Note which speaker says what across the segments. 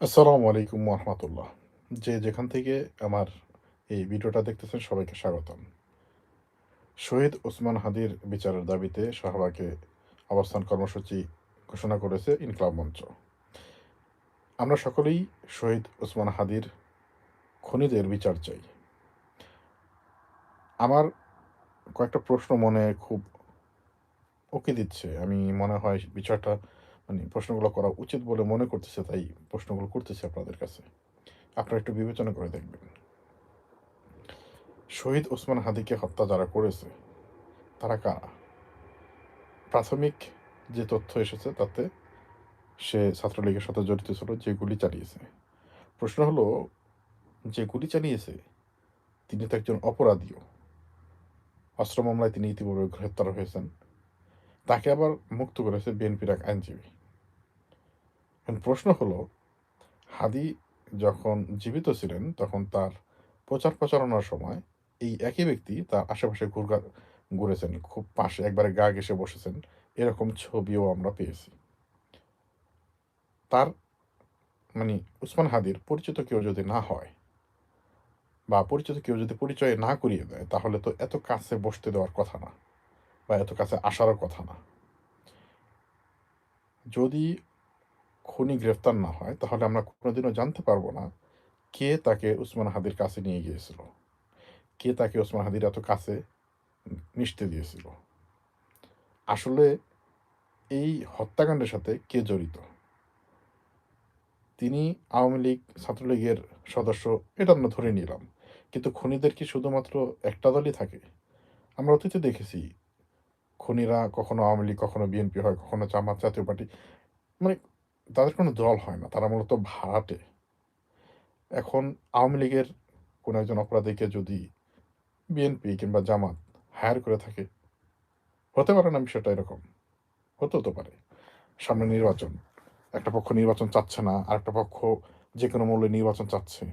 Speaker 1: আসসালামু আলাইকুম রহমতুল্লাহ যে যেখান থেকে আমার এই ভিডিওটা দেখতেছেন, সবাইকে স্বাগতম। শহীদ ওসমান হাদির বিচারের দাবিতে শাহবাগে অবস্থান কর্মসূচি ঘোষণা করেছে ইনকলাব মঞ্চ। আমরা সকলেই শহীদ ওসমান হাদির খনিদের বিচার চাই। আমার কয়েকটা প্রশ্ন মনে খুব ওকে দিচ্ছে। আমি মনে হয় বিচারটা মানে প্রশ্নগুলো করা উচিত বলে মনে করতেছে, তাই প্রশ্নগুলো করতেছে আপনাদের কাছে। আপনারা একটু বিবেচনা করে দেখবেন। শহীদ ওসমান হাদিকে হত্যা যারা করেছে, তারা কারা? প্রাথমিক যে তথ্য এসেছে, তাতে সে ছাত্রলীগের সাথে জড়িত ছিল, যে গুলি চালিয়েছে। প্রশ্ন হলো, যে গুলি চালিয়েছে, তিনি তো একজন অপরাধীও। অস্ত্র মামলায় তিনি ইতিপূর্বে গ্রেপ্তার হয়েছেন। তাকে আবার মুক্ত করেছে বিএনপির এক আইনজীবী। প্রশ্ন হলো, হাদি যখন জীবিত ছিলেন, তখন তার প্রচার প্রচারণার সময় এই একই ব্যক্তি তার আশেপাশে ঘুরঘা, ঘুরেছেন, খুব পাশে একবারে গা ঘেসে বসেছেন, এরকম ছবিও আমরা পেয়েছি। তার মানে উসমান হাদির পরিচিত কেউ যদি না হয় বা পরিচিত কেউ যদি পরিচয় না করিয়ে দেয়, তাহলে তো এত কাছে বসতে দেওয়ার কথা না বা এত কাছে আসারও কথা না। যদি খুনি গ্রেফতার না হয়, তাহলে আমরা কোনোদিনও জানতে পারব না কে তাকে উসমান হাদির কাছে নিয়ে গিয়েছিল। কে তাকে ওসমান হাদির এত কাছে মিশতে দিয়েছিল। আসলে এই হত্যাকাণ্ডের সাথে কে জড়িত? তিনি আওয়ামী লীগ ছাত্রলীগের সদস্য, এটা আমরা ধরে নিলাম। কিন্তু খুনিদের কি শুধুমাত্র একটা দলই থাকে? আমরা অতীতে দেখেছি খুনিরা কখনো আওয়ামী লীগ, কখনো বিএনপি হয়, কখনো জামাত জাতীয় পার্টি। মানে তাদের কোনো দল হয় না, তারা মূলত ভাড়াটে এখন আওয়ামী লীগের কোনো একজন অপরাধীকে যদি বিএনপি কিংবা জামাত হায়ার করে থাকে, হতে পারে না বিষয়টা এরকম হতে হতে পারে। সামনে নির্বাচন, একটা পক্ষ নির্বাচন চাচ্ছে না, আরেকটা পক্ষ যে কোনো মূল্যে নির্বাচন চাচ্ছে,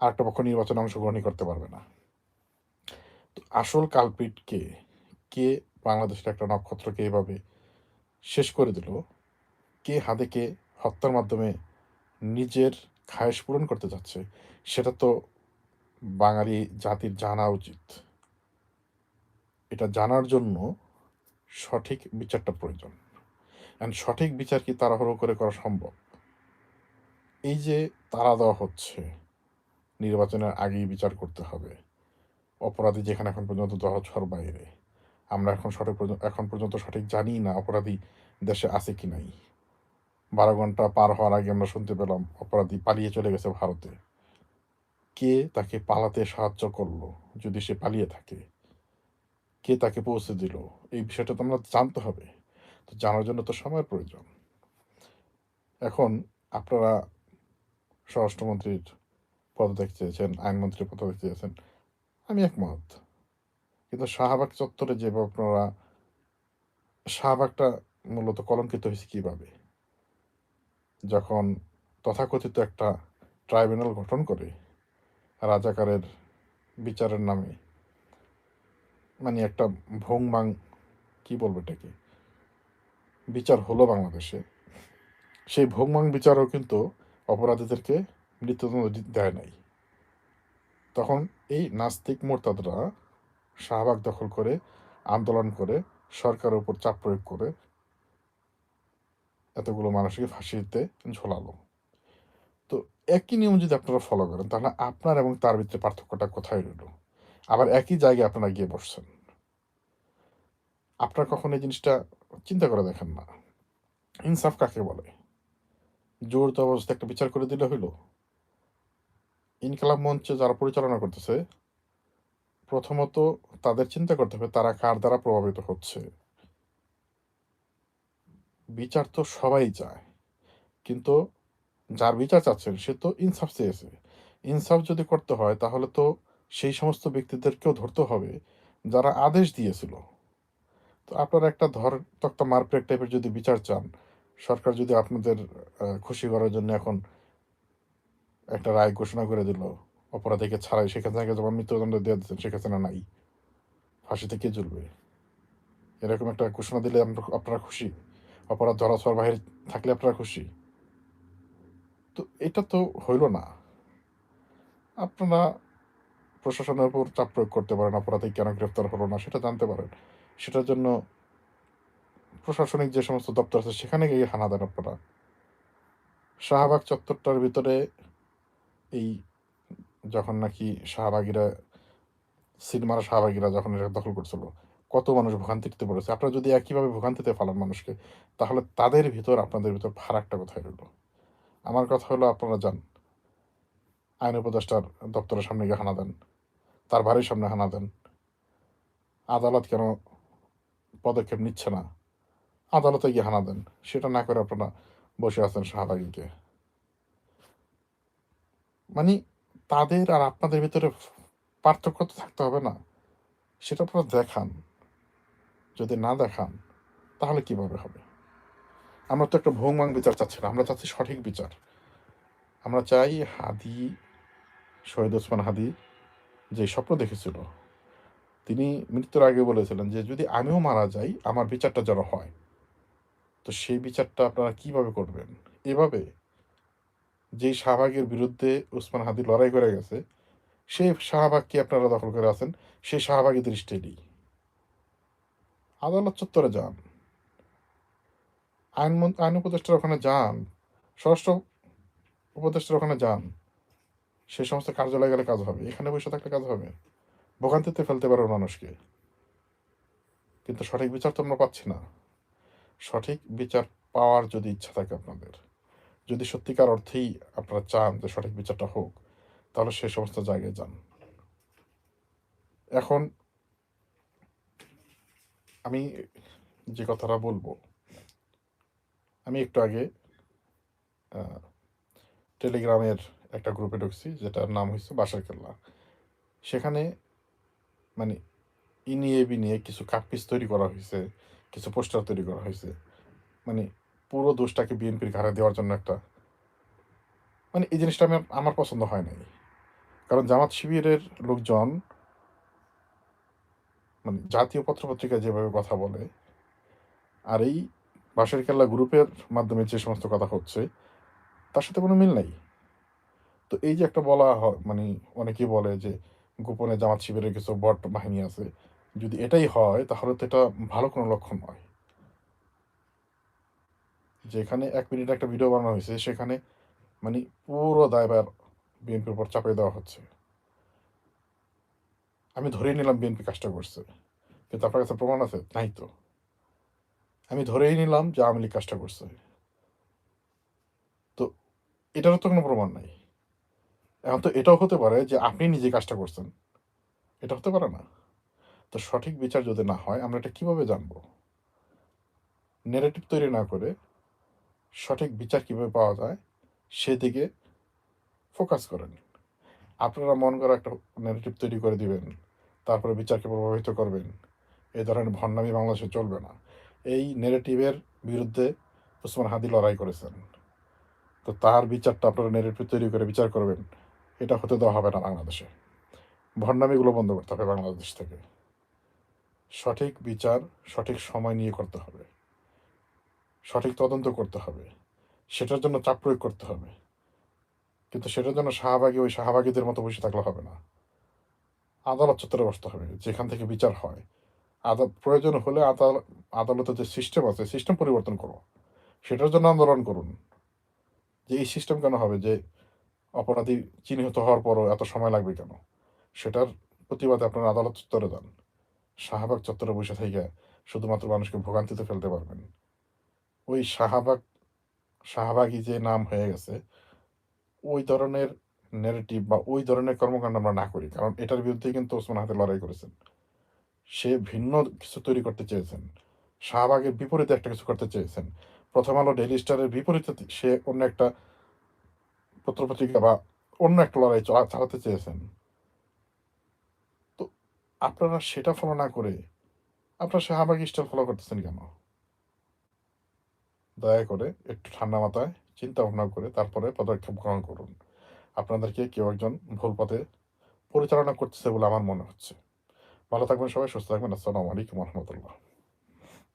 Speaker 1: আরেকটা পক্ষ নির্বাচনে অংশগ্রহণই করতে পারবে না। তো আসল কালপিট কে? কে বাংলাদেশের একটা নক্ষত্রকে এভাবে শেষ করে দিল? কে হাদেকে হত্যার মাধ্যমে নিজের খায়েশ পূরণ করতে যাচ্ছে, সেটা তো বাঙালি জাতির জানা উচিত। এটা জানার জন্য সঠিক বিচারটা প্রয়োজন। অ্যান্ড সঠিক বিচার কি তাড়াহুড়ো করে করা সম্ভব? এই যে তারা দেওয়া হচ্ছে, নির্বাচনের আগেই বিচার করতে হবে। অপরাধী যেখানে এখন পর্যন্ত দহছর বাইরে। আমরা এখন সঠিক এখন পর্যন্ত সঠিক জানি না অপরাধী দেশে আছে কি নাই। বারো ঘণ্টা পার হওয়ার আগে আমরা শুনতে পেলাম অপরাধী পালিয়ে চলে গেছে ভারতে। কে তাকে পালাতে সাহায্য করল যদি সে পালিয়ে থাকে? কে তাকে পৌঁছে দিল? এই বিষয়টা তো আমরা জানতে হবে। তো জানার জন্য তো সময়ের প্রয়োজন। এখন আপনারা স্বরাষ্ট্রমন্ত্রীর পদত্যাগ চেয়েছেন, আইনমন্ত্রীর পদত্যাগ চেয়েছেন। আমি একমত। কিন্তু শাহবাগ চত্বরে যেভাবে আপনারা, শাহবাগটা মূলত কলঙ্কিত হয়েছে কীভাবে? যখন তথাকথিত একটা ট্রাইব্যুনাল গঠন করে, রাজাকারের বিচারের নামে মানে একটা ভোংবাং কি বলব এটাকে, বিচার হলো বাংলাদেশে, সেই ভোংবাং বিচারও কিন্তু অপরাধীদেরকে মৃত্যুদণ্ড দেয় নাই। তখন এই নাস্তিক মোরতাদরা শাহবাগ দখল করে, আন্দোলন করে, সরকারের উপর চাপ প্রয়োগ করে এতগুলো মানুষকে ফাঁসিতে ঝোলালো। তো একই নিয়ম যদি আপনারা ফলো করেন, তাহলে আপনার এবং তার ভিতরে পার্থক্যটা কোথায় রইল? আবার একই জায়গায় আপনারা গিয়ে বসছেন। আপনার কখন এই জিনিসটা চিন্তা করে দেখেন না। ইনসাফ কাকে বলে? জোর অবস্থা একটা বিচার করে দিলে হইল? ইনকালাম মঞ্চে যারা পরিচালনা করতেছে, প্রথমত তাদের চিন্তা করতে হবে তারা কার দ্বারা প্রভাবিত হচ্ছে? বিচার তো সবাই চায়। কিন্তু যার বিচার চাচ্ছেন, সে তো ইনসাফ চেয়েছে। ইনসাফ যদি করতে হয়, তাহলে তো সেই সমস্ত ব্যক্তিদেরকেও ধরতে হবে যারা আদেশ দিয়েছিল। তো আপনারা একটা ধর, তক্তা মারপ্রেক টাইপের যদি বিচার চান, সরকার যদি আপনাদের খুশি করার জন্য এখন একটা রায় ঘোষণা করে দিল, অপরাধীকে ছাড়াই, সেখান থেকে যেমন মৃত্যুদণ্ড দিয়ে দিচ্ছেন সেখানে নাই। ফাঁসিতে কে জ্বলবে? এরকম একটা ঘোষণা দিলে আপনারা খুশি? অপরাধ ধরা ছোঁয়ার বাহিরে থাকলে আপনারা খুশি। তো এটা তো হইল না। আপনারা প্রশাসনের উপর চাপ প্রয়োগ করতে পারেন অপরাধী কেন গ্রেফতার হলো না, সেটা জানতে পারেন। সেটার জন্য প্রশাসনিক যে সমস্ত দপ্তর আছে, সেখানে গিয়ে হানা দেন আপনারা। শাহবাগ চত্বরটার ভিতরে এই যখন নাকি শাহবাগীরা, সিনেমার শাহবাগীরা যখন এটা দখল করছিল কত মানুষ ভোগান্তিতে পড়েছে? আপনারা যদি একইভাবে ভোগান্তিতে ফালান মানুষকে, তাহলে তাদের ভিতর, আপনাদের ভিতর ফারাকটা কোথায় রইল? আমার কথা হলো, আপনারা যান। আইন উপদেষ্টার দপ্তরের সামনে গিয়ে হানা দেন। তার বাড়ির সামনে হানা দেন। আদালত কেন পদক্ষেপ নিচ্ছে না? আদালতে গিয়ে হানা দেন। সেটা না করে আপনারা বসে আছেন শাহবাগীকে। মানে তাদের আর আপনাদের ভিতরে পার্থক্য তো থাকতে হবে না। সেটা আপনারা দেখান। যদি না দেখান, তাহলে কীভাবে হবে? আমরা তো একটা ভৌমাং বিচার চাচ্ছি না, আমরা চাচ্ছি সঠিক বিচার। আমরা চাই হাদি, শহীদ ওসমান হাদি যে স্বপ্ন দেখেছিল, তিনি মৃত্যুর আগে বলেছিলেন যে, যদি আমিও মারা যাই, আমার বিচারটা যেন হয়। তো সেই বিচারটা আপনারা কীভাবে করবেন? এভাবে যেই শাহবাগের বিরুদ্ধে উসমান হাদি লড়াই করে গেছে, সেই শাহবাগকে আপনারা দখল করে আছেন? সেই শাহবাগীদের স্টেডি আদালত চত্বরে যান। আইন আইন উপদেষ্টার ওখানে যান। স্বরাষ্ট্র উপদেষ্টার ওখানে যান। সেই সমস্ত কার্যালয়ে গেলে কাজ হবে। এখানে বসে থাকলে কাজ হবে। ভোগান্তিতে ফেলতে পারবে মানুষকে। কিন্তু সঠিক বিচার তো আমরা পাচ্ছি না। সঠিক বিচার পাওয়ার যদি ইচ্ছা থাকে আপনাদের। যদি সত্যিকার অর্থেই আপনারা চান যে সঠিক বিচারটা হোক, তাহলে সেই সমস্ত জায়গায় যান। এখন আমি যে কথাটা বলব, আমি একটু আগে টেলিগ্রামের একটা গ্রুপে ঢুকছি যেটার নাম হচ্ছে বাসার কেল্লা। সেখানে মানে ই নিয়ে বি নিয়ে কিছু কাপিস তৈরি করা হয়েছে কিছু পোস্টার তৈরি করা হয়েছে মানে পুরো দোষটাকে বিএনপির ঘাড়ে দেওয়ার জন্য একটা মানে এই জিনিসটা আমার আমার পছন্দ হয় নাই। কারণ জামাত শিবিরের লোকজন মানে জাতীয় পত্রপত্রিকা যেভাবে কথা বলে, আর এই বাঁশের কেল্লা গ্রুপের মাধ্যমে যে সমস্ত কথা হচ্ছে, তার সাথে কোনো মিল নাই। তো এই যে একটা বলা হয় মানে অনেকেই বলে যে গোপনে জামাত শিবিরের কিছু বট বাহিনী আছে, যদি এটাই হয়, তাহলে তো এটা ভালো কোনো লক্ষণ নয়। যেখানে এক মিনিট একটা ভিডিও বানানো হয়েছে, সেখানে মানে পুরো দায়ভার বিএনপির উপর চাপিয়ে দেওয়া হচ্ছে। আমি ধরেই নিলাম বিএনপি কাজটা করছে। কিন্তু আপনার কাছে প্রমাণ আছে? নাই তো। আমি ধরেই নিলাম যে আওয়ামী লীগ কাজটা করছে। তো এটারও তো কোনো প্রমাণ নাই। এখন তো এটাও হতে পারে যে আপনি নিজে কাজটা করছেন। এটা হতে পারে না। তো সঠিক বিচার যদি না হয়, আমরা এটা কীভাবে জানব? নেগেটিভ তৈরি না করে সঠিক বিচার কীভাবে পাওয়া যায়, সেদিকে ফোকাস করেন। আপনারা মন করা একটা নেগেটিভ তৈরি করে দিবেন। তারপরে বিচারকে প্রভাবিত করবেন। এই ধরনের ভণ্ডামি বাংলাদেশে চলবে না। এই নেগেটিভের বিরুদ্ধে উসমান হাদি লড়াই করেছেন। তো তার বিচারটা আপনারা নেগেটিভ তৈরি করে বিচার করবেন, এটা হতে দেওয়া হবে না বাংলাদেশে। ভণ্ডামিগুলো বন্ধ করতে হবে বাংলাদেশ থেকে। সঠিক বিচার, সঠিক সময় নিয়ে করতে হবে। সঠিক তদন্ত করতে হবে। সেটার জন্য চাপ প্রয়োগ করতে হবে। কিন্তু সেটার জন্য শাহবাগী ওই শাহবাগীদের মতো বসে থাকলে হবে না। আদালত চত্বরে বসতে হবে, যেখান থেকে বিচার হয়। আদালত প্রয়োজন হলে আদালত আদালতের যে সিস্টেম আছে সিস্টেম পরিবর্তন করো। সেটার জন্য আন্দোলন করুন। যে এই সিস্টেম কেন হবে? যে অপরাধী চিহ্নিত হওয়ার পরও এত সময় লাগবে কেন? সেটার প্রতিবাদে আপনারা আদালত চত্বরে যান। শাহবাগ চত্বরে বসে থেকে শুধুমাত্র মানুষকে ভোগান্তিতে ফেলতে পারবেন। ওই শাহবাগ শাহবাগী যে নাম হয়ে গেছে, ওই ধরনের নেগেটিভ বা ওই ধরনের কর্মকাণ্ড আমরা না করি। কারণ এটার বিরুদ্ধে কিন্তু ওসমান হাতে লড়াই করেছেন। সে ভিন্ন কিছু তৈরি করতে চেয়েছেন। শাহবাগের বিপরীতে একটা কিছু করতে চেয়েছেন। প্রথম আলো ডেইলি স্টারের বিপরীতে সে অন্য একটা পত্রপত্রিকা বা অন্য একটা লড়াই চলা- চালাতে চেয়েছেন। তো আপনারা সেটা ফলো না করে আপনারা শাহবাগ স্টাইল ফলো করতেছেন কেন? দয়া করে একটু ঠান্ডা মাথায় চিন্তা ভাবনা করে তারপরে পদক্ষেপ গ্রহণ করুন। আপনাদেরকে কেউ একজন ভুল পথে পরিচালনা করতেছে বলে আমার মনে হচ্ছে। ভালো থাকবেন সবাই, সুস্থ থাকবেন। আসসালামু আলাইকুম রহমতুল্লাহ।